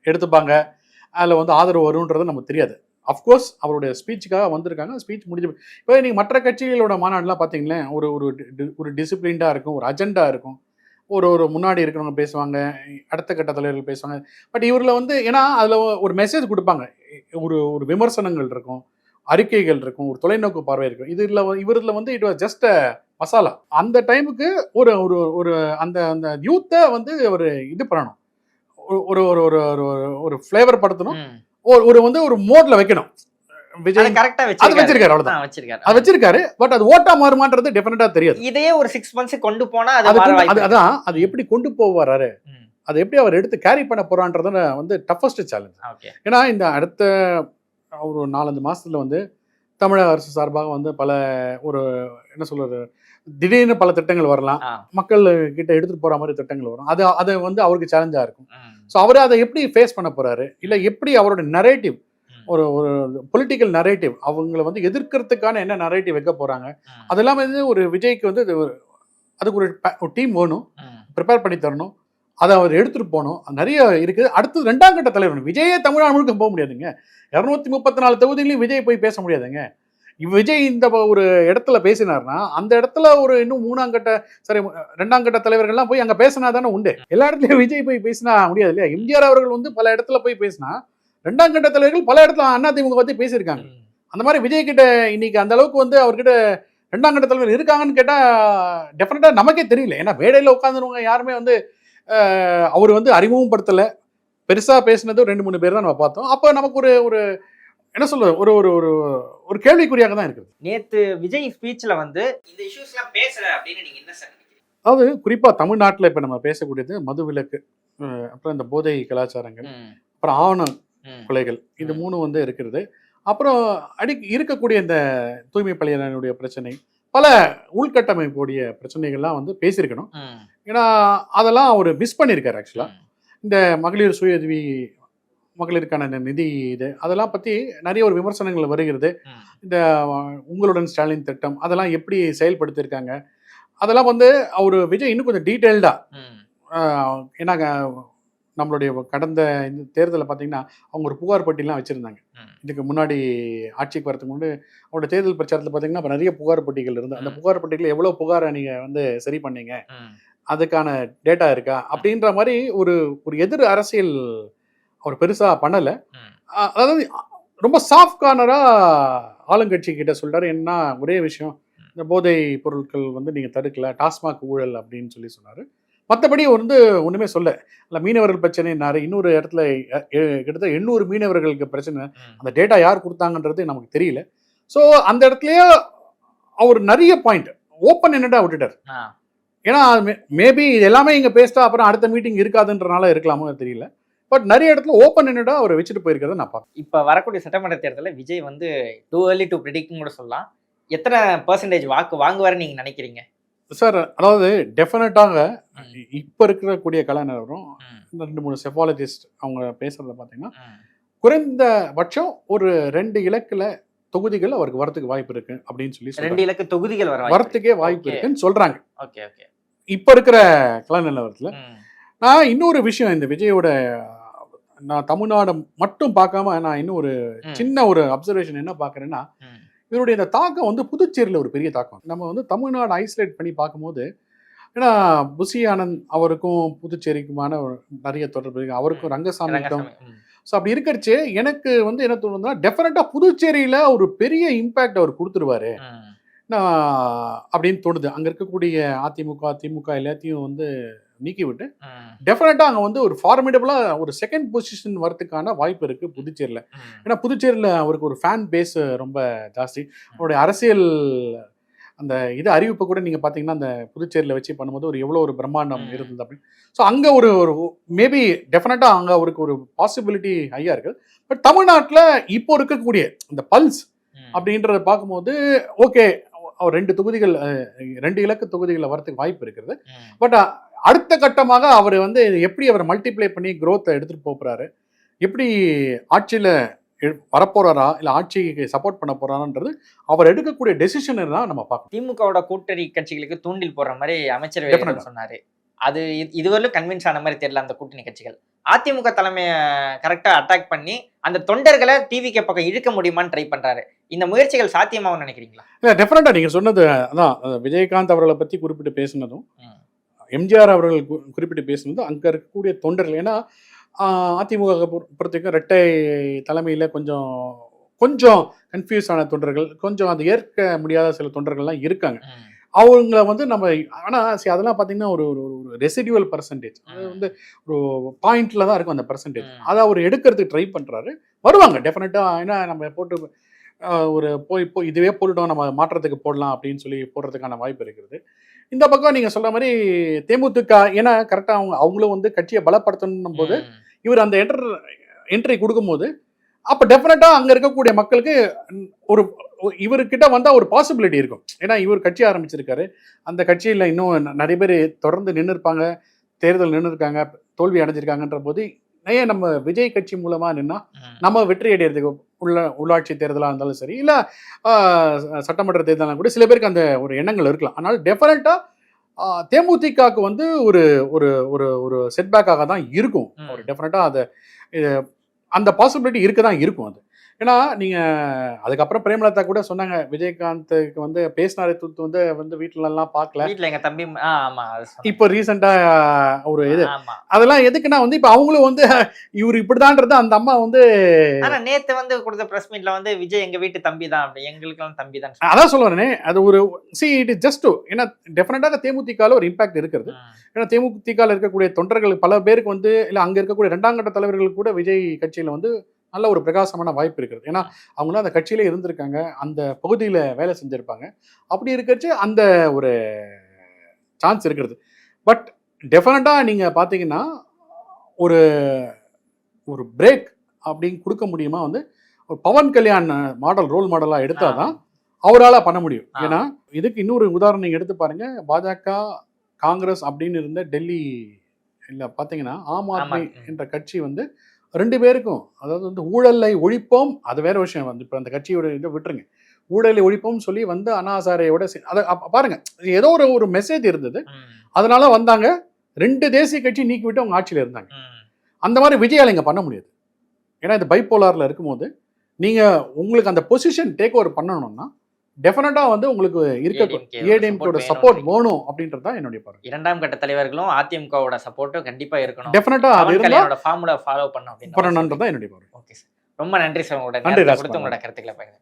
எடுத்துப்பாங்க அதில் வந்து ஆதரவு வரும்ன்றது நமக்கு தெரியாது. அஃப்கோர்ஸ் அவருடைய ஸ்பீச்சுக்காக வந்திருக்காங்க. ஸ்பீச் முடிஞ்சு இப்போ நீங்கள் மற்ற கட்சிகளோட மாநாடுலாம் பார்த்தீங்களேன் ஒரு ஒரு டி- ஒரு டிசிப்ளின்டாக இருக்கும் ஒரு அஜெண்டா இருக்கும். ஒரு ஒரு முன்னாடி இருக்கிறவங்க பேசுவாங்க அடுத்த கட்ட தலைவர்கள் பேசுவாங்க. பட் இவரில் வந்து ஏன்னா அதில் ஒரு மெசேஜ் கொடுப்பாங்க. ஒரு ஒரு விமர்சனங்கள் இருக்கும் அறிக்கைகள் இருக்கும் ஒரு தொலைநோக்கு பார்வை இருக்கும். இது இதில் இவரில் வந்து இட் வாஸ் ஜஸ்ட் மசாலா அந்த டைமுக்கு ஒரு ஒரு ஒரு அந்த அந்த யூத்தை வந்து ஒரு இது பண்ணணும். ஒரு ஒரு ஒரு ஒரு ஒரு- ஒரு ஃப்ளேவர் படுத்தணும். ஒரு ஒரு வந்து ஒரு மோட்ல வைக்கணும். அது விஜய் கரெக்டா அது வச்சிருக்காரு. வச்சிருக்காரு அவ்வளவுதான். வச்சிருக்காரு. அது வச்சிருக்காரு பட் அது ஓட்டா மாறுமான்றது டெஃபினட்டா தெரியாது. இதையே ஒரு சிக்ஸ் மந்த்ஸ் கொண்டு போனா அது. அதான் அது எப்படி கொண்டு போவாரு. அதை எப்படி அவர் எடுத்து கேரி பண்ண போறான்றத வந்து டஃபஸ்ட் சேலஞ்ச் ஏன்னா இந்த அடுத்த ஒரு நாலஞ்சு மாசத்துல வந்து தமிழக அரசு சார்பாக வந்து பல ஒரு என்ன சொல்றது திடீர்னு பல திட்டங்கள் வரலாம். மக்கள் கிட்ட எடுத்துட்டு போற மாதிரி திட்டங்கள் வரும் அது அது வந்து அவருக்கு சேலஞ்சா இருக்கும். ஸோ அவர் அதை எப்படி ஃபேஸ் பண்ண போறாரு இல்ல எப்படி அவரோட நரேட்டிவ். ஒரு ஒரு பொலிட்டிக்கல் நரேட்டிவ் அவங்கள வந்து எதிர்க்கிறதுக்கான என்ன நரேட்டிவ் வைக்க போறாங்க. அதெல்லாம் வந்து ஒரு விஜய்க்கு வந்து அதுக்கு ஒரு டீம் வேணும். ப்ரிப்பேர் பண்ணி தரணும் அதை அவர் எடுத்துட்டு போகணும் நிறைய இருக்குது அடுத்து ரெண்டாம் கட்ட தலைவர். விஜயே தமிழ்நாடு முழுக்க போக முடியாதுங்க இரநூத்தி முப்பத்தி நாலு தொகுதியிலையும் விஜய் போய் பேச முடியாதுங்க விஜய் இந்த ஒரு இடத்துல பேசினார்னா அந்த இடத்துல ஒரு இன்னும் மூணாம் கட்ட சரி ரெண்டாம் கட்ட தலைவர்கள்லாம் போய் அங்க பேசினா தானே உண்டு. எல்லா இடத்துலயும் விஜய் போய் பேசினா முடியாது இல்லையா? எம்ஜிஆர் அவர்கள் வந்து பல இடத்துல போய் பேசினா ரெண்டாம் கட்ட தலைவர்கள் பல இடத்துல அதிமுக பத்தி பேசியிருக்காங்க. அந்த மாதிரி விஜய் கிட்ட இன்னைக்கு அந்த அளவுக்கு வந்து அவர்கிட்ட ரெண்டாம் கட்ட தலைவர் இருக்காங்கன்னு கேட்டா டெஃபினட்டா நமக்கே தெரியல. ஏன்னா மேடையில உட்காந்துருவங்க யாருமே வந்து அவர் வந்து அறிமுகம் படுத்தல பெருசா பேசினது ரெண்டு மூணு பேர் தான் நம்ம பார்த்தோம். அப்போ நமக்கு ஒரு ஒரு என்ன சொல்றது ஒரு ஒரு ஒரு ஒரு கேள்விக்குறியாக தான் இருக்குது நேத்து விஜய் ஸ்பீச்ல வந்து இந்த இஷ்யூஸ் எல்லாம் பேசல அப்படின்னு நீங்க என்ன சார் அதாவது குறிப்பா தமிழ்நாட்டில் இப்போ நம்ம பேசக்கூடியது மது விலக்கு அப்புறம் இந்த போதை கலாச்சாரங்கள். அப்புறம் ஆவண ம். கொலைகள் இது. மூணு வந்து இருக்கிறது அப்புறம் அடி இருக்கக்கூடிய இந்த தூய்மை பள்ளியினுடைய பிரச்சனை பல உள்கட்டமைப்புடைய பிரச்சனைகள்லாம் வந்து பேசியிருக்கணும். ஏன்னா அதெல்லாம் அவர் மிஸ் பண்ணியிருக்காரு ஆக்சுவலாக. இந்த மகளிர் சுய உதவி மகளிருக்கான இந்த நிதி இது அதெல்லாம் பற்றி நிறைய ஒரு விமர்சனங்கள் வருகிறது. இந்த உங்களுடன் ஸ்டாலின் திட்டம் அதெல்லாம் எப்படி செயல்படுத்தியிருக்காங்க அதெல்லாம் வந்து அவர் விஜய் இன்னும் கொஞ்சம் டீட்டெயில்டாக. ஏன்னா நம்மளுடைய கடந்த இந்த தேர்தலில் பார்த்தீங்கன்னா அவங்க ஒரு புகார் பட்டியலாம் வச்சுருந்தாங்க. இதுக்கு முன்னாடி ஆட்சிக்கு வரதுக்கு முன்னாடி அவரோட தேர்தல் பிரச்சாரத்தில் பார்த்தீங்கன்னா அப்ப நிறைய புகார் பட்டியல் இருந்து அந்த. புகார் பட்டியலில் எவ்வளோ புகாரை நீங்கள் வந்து சரி பண்ணீங்க. அதுக்கான டேட்டா இருக்கா அப்படின்ற மாதிரி ஒரு ஒரு எதிர் அரசியல் அவர் பெருசா பண்ணல. அதாவது ரொம்ப சாஃப்ட் கார்னரா ஆளுங்கட்சி கிட்ட சொல்றாரு. என்ன ஒரே விஷயம் இந்த போதை பொருட்கள் வந்து நீங்க தடுக்கல டாஸ்மாக் ஊழல் அப்படின்னு சொல்லி சொன்னாரு. மற்றபடி வந்து ஒண்ணுமே சொல்ல. இல்ல மீனவர்கள் பிரச்சனைனாரு இன்னொரு இடத்துல கிட்டத்தட்ட எண்ணூறு மீனவர்களுக்கு பிரச்சனை. அந்த டேட்டா யார் கொடுத்தாங்கன்றது நமக்கு தெரியல. ஸோ அந்த இடத்துலயே அவர் நிறைய பாயிண்ட் ஓப்பன் என்னடா விட்டுட்டார். ஏன்னா மேபி இது எல்லாமே இங்க பேசிட்டா அப்புறம் அடுத்த மீட்டிங் இருக்காதுன்றனால இருக்கலாமோ தெரியல. பட் நிறைய இடத்துல ஓப்பன் என்னடா அவர் வச்சுட்டு போயிருக்கிறத நான் பார்ப்பேன் இப்ப வரக்கூடிய சட்டமன்ற தேர்தலில் விஜய் வந்து டூ early டு ப்ரிடிக்ட்னு கூட சொல்லலாம் எத்தனை பர்சன்டேஜ் வாக்கு வாங்குவாருன்னு நீங்க நினைக்கிறீங்க சார் அதாவது டெஃபினட்டாக. இப்போ இருக்கக்கூடிய கலைஞரும் ம். இந்த ரெண்டு மூணு செஃபாலஜிஸ்ட் அவங்க பேசுறத பார்த்தீங்கன்னா ம். குறைந்தபட்சம் ஒரு ரெண்டு இலக்குல தொகுதிகள் அவருக்கு வரத்துக்கு வாய்ப்பு இருக்கு அப்படின்னு சொல்லி. ரெண்டு இலக்கு தொகுதிகள் வர வரத்துக்கே வாய்ப்பு. இருக்குன்னு சொல்றாங்க ஓகே ஓகே இப்ப இருக்கிற கள நிலவரத்துல நான் இன்னொரு விஷயம் இந்த விஜயோட நான் தமிழ்நாடு மட்டும் பார்க்காம நான் இன்னும் ஒரு சின்ன ஒரு அப்சர்வேஷன் என்ன பார்க்கறேன்னா இவருடைய இந்த தாக்கம் வந்து புதுச்சேரியில் ஒரு பெரிய தாக்கம். நம்ம வந்து தமிழ்நாடு ஐசோலேட் பண்ணி பார்க்கும்போது ஏன்னா புசி ஆனந்த் அவருக்கும் புதுச்சேரிக்குமான ஒரு நிறைய தொடர்பு இருக்கு. அவருக்கும் ரங்கசாமிக்கும் ஸோ அப்படி இருக்கிறச்சு எனக்கு வந்து என்ன தோணுதுன்னா டெஃபினட்டாக புதுச்சேரியில் ஒரு பெரிய இம்பேக்ட் அவர் கொடுத்துருவாரு. நான் அப்படின்னு தோணுது. அங்கே இருக்கக்கூடிய அதிமுக திமுக எல்லாத்தையும் வந்து நீக்கி விட்டு டெஃபினட்டாக அங்கே வந்து ஒரு ஃபார்மிடபுளாக ஒரு செகண்ட் பொசிஷன் வரதுக்கான வாய்ப்பு இருக்குது புதுச்சேரியில். ஏன்னா புதுச்சேரியில் அவருக்கு ஒரு ஃபேன் பேஸ் ரொம்ப ஜாஸ்தி. அவருடைய அரசியல் அந்த இது அறிவிப்பு கூட நீங்கள் பார்த்தீங்கன்னா அந்த புதுச்சேரியில் வச்சு பண்ணும்போது ஒரு எவ்வளோ ஒரு பிரம்மாண்டம். இருந்தது அப்படின்னு. ஸோ அங்கே ஒரு ஒரு மேபி டெஃபினட்டாக அங்கே அவருக்கு ஒரு பாசிபிலிட்டி ஹையாக இருக்குது பட் தமிழ்நாட்டில் இப்போ இருக்கக்கூடிய இந்த பல்ஸ் அப்படின்றத பார்க்கும்போது ஓகே அவர் ரெண்டு தொகுதிகள் ரெண்டு இலக்கு தொகுதிகளில் வரதுக்கு வாய்ப்பு இருக்கிறது. பட் அடுத்த கட்டமாக அவர் வந்து எப்படி அவர் மல்டிப்ளை பண்ணி எடுத்துட்டு போப் போறாரு? எப்படி ஆட்சியில வரப்போறாரா? இல்ல ஆட்சிக்கு சப்போர்ட் பண்ண போறாரான்றது அவர் எடுக்கக்கூடிய டெசிஷன் தான் நம்ம பார்க்கணும். திமுகவோட கூட்டணி கட்சிகளுக்கு தூண்டில் போடுற மாதிரி அமைச்சர் சொன்னாரு. அது இது- இதுவரையிலும் கன்வின்ஸ் ஆன மாதிரி தெரியல அந்த கூட்டணி கட்சிகள். அதிமுக தலைமையை கரெக்டா அட்டாக் பண்ணி அந்த தொண்டர்களை டிவிக்கு பக்கம் இழுக்க முடியுமான்னு ட்ரை பண்றாரு. இந்த முயற்சிகள் சாத்தியமாகும் நினைக்கிறீங்களா? இல்ல டெஃபினட்டா நீங்க சொன்னது அதான். விஜயகாந்த் அவர்களை பத்தி குறிப்பிட்டு பேசினதும். எம்ஜிஆர் அவர்கள் குறிப்பிட்டு பேசினதும் அங்க இருக்கக்கூடிய தொண்டர்கள் ஏன்னா அதிமுக பொறு- பொறுத்த வரைக்கும் ரெட்டை தலைமையில கொஞ்சம் கொஞ்சம் கன்ஃபியூஸ் ஆன தொண்டர்கள் கொஞ்சம் அது ஏற்க முடியாத சில தொண்டர்கள்லாம் இருக்காங்க. அவங்கள வந்து நம்ம ஆனால் சரி அதெல்லாம் பார்த்தீங்கன்னா ஒரு ஒரு ஒரு ரெசிடியூவல் பர்சன்டேஜ் அது. வந்து ஒரு பாயிண்ட்ல தான் இருக்கும் அந்த பர்சன்டேஜ். அதை அவர் எடுக்கிறதுக்கு ட்ரை பண்ணுறாரு வருவாங்க டெஃபினட்டாக ஏன்னா நம்ம போட்டு ஒரு போய் போய் இதுவே போட்டுட்டோம் நம்ம மாற்றத்துக்கு போடலாம் அப்படின்னு சொல்லி போடுறதுக்கான வாய்ப்பு இருக்கிறது இந்த பக்கம் நீங்கள் சொல்ற மாதிரி தேமுதிக ஏன்னா கரெக்டாக அவங்க அவங்களும் வந்து கட்சியை பலப்படுத்தணும் போது இவர் அந்த என்டர் என்ட்ரி கொடுக்கும்போது அப்போ டெஃபினட்டாக அங்கே இருக்கக்கூடிய மக்களுக்கு ஒரு இவர்கிட்ட வந்தால் ஒரு பாசிபிலிட்டி இருக்கும். ஏன்னா இவர் கட்சி ஆரம்பிச்சிருக்காரு. அந்த கட்சியில் இன்னும் நிறைய பேர் தொடர்ந்து நின்று இருப்பாங்க தேர்தல் நின்று இருக்காங்க தோல்வி அடைஞ்சிருக்காங்கன்ற போது ஏன் நம்ம விஜய் கட்சி மூலமா நின்னா நம்ம வெற்றி அடையிறதுக்கு உள்ள உள்ளாட்சி தேர்தலாக இருந்தாலும் சரி இல்லை சட்டமன்ற தேர்தலாக கூட சில பேருக்கு அந்த ஒரு எண்ணங்கள் இருக்கலாம். ஆனால் டெஃபினட்டாக தேமுதிகவுக்கு வந்து ஒரு ஒரு ஒரு ஒரு செட்பேக்காக தான் இருக்கும். ஒரு டெஃபினட்டாக அதை அந்த பாசிபிலிட்டி இருக்க தான் இருக்கும் அது. ஏன்னா நீங்கள் அதுக்கப்புறம் பிரேமலதா கூட சொன்னாங்க விஜயகாந்துக்கு வந்து பேசினாரு தூத்து வந்து வந்து வீட்டுல எல்லாம் பார்க்கல. வீட்டுல எங்க தம்பி. இப்போ ரீசெண்டாக ஒரு இது. அதெல்லாம் எதுக்குன்னா வந்து இப்போ அவங்களும் வந்து இவர் இப்படிதான்றது அந்த அம்மா வந்து ஆனா நேத்து வந்து கொடுத்த பிரஸ் மீட்ல வந்து விஜய் எங்க வீட்டு தம்பி தான் அப்படி எங்களுக்கு எல்லாம் தம்பி தான் அதான் சொல்லுறேனே அது ஒரு சி இட் இஸ் ஜஸ்ட் ஏன்னா டெஃபினட்டாக தேமுதிகல ஒரு இம்பாக்ட் இருக்கிறது. ஏன்னா தேமுதிகல இருக்கக்கூடிய தொண்டர்கள் பல பேருக்கு வந்து இல்லை அங்கே இருக்கக்கூடிய ரெண்டாம் கட்ட தலைவர்களுக்கு கூட விஜய் கட்சியில் வந்து நல்ல ஒரு பிரகாசமான வாய்ப்பு இருக்கிறது. ஏன்னா அவங்களும் அந்த கட்சியில இருந்திருக்காங்க. அந்த பகுதியில் வேலை செஞ்சுருப்பாங்க. அப்படி இருக்கிறச்சு அந்த ஒரு சான்ஸ் இருக்கிறது. பட் டெஃபினட்டாக நீங்கள் பார்த்தீங்கன்னா ஒரு ஒரு பிரேக் அப்படின்னு கொடுக்க முடியுமா வந்து ஒரு பவன் கல்யாண் மாடல் ரோல் மாடலாக எடுத்தால் தான் அவரால் பண்ண முடியும். ஏன்னா இதுக்கு இன்னொரு உதாரணம் நீங்க எடுத்து பாருங்க. பாஜக காங்கிரஸ் அப்படின்னு இருந்த டெல்லி இல்ல பாத்தீங்கன்னா ஆம் ஆத்மி. என்ற கட்சி வந்து ரெண்டு பேருக்கும் அதாவது வந்து ஊழலை ஒழிப்போம் அது வேற விஷயம். வந்து இப்போ அந்த கட்சியோட இதை விட்டுருங்க. ஊழலை ஒழிப்போம் சொல்லி வந்து அண்ணாசாரையோட சே- அதை பாருங்க. ஏதோ ஒரு ஒரு மெசேஜ் இருந்தது. அதனால வந்தாங்க. ரெண்டு தேசிய கட்சி நீக்கி விட்டு அவங்க ஆட்சியில் இருந்தாங்க. அந்த மாதிரி விஜயால இங்க பண்ண முடியாது. ஏன்னா இது பைப்போலாரில் இருக்கும்போது நீங்க உங்களுக்கு அந்த பொசிஷன் டேக் ஓவர் பண்ணணும்னா டெஃபினட்டா வந்து உங்களுக்கு இருக்க ஏடிஎம்கோட சப்போர்ட் வேணும். அப்படின்றது தான் என்னுடைய பார்வை. இரண்டாம் கட்ட தலைவர்களும் அதிமுகவோட சப்போர்ட்டும் கண்டிப்பா இருக்கணும். டெஃபினட்டா அது இருந்தா ஃபார்முலா ஃபாலோ பண்ணும் அப்படின்னு தான் என்னுடைய பார்வை. ஓகே சார் ரொம்ப நன்றி சார் உங்களோட நன்றி. கொடுத்து உங்களோட கருத்துக்களை பகிர்ந்து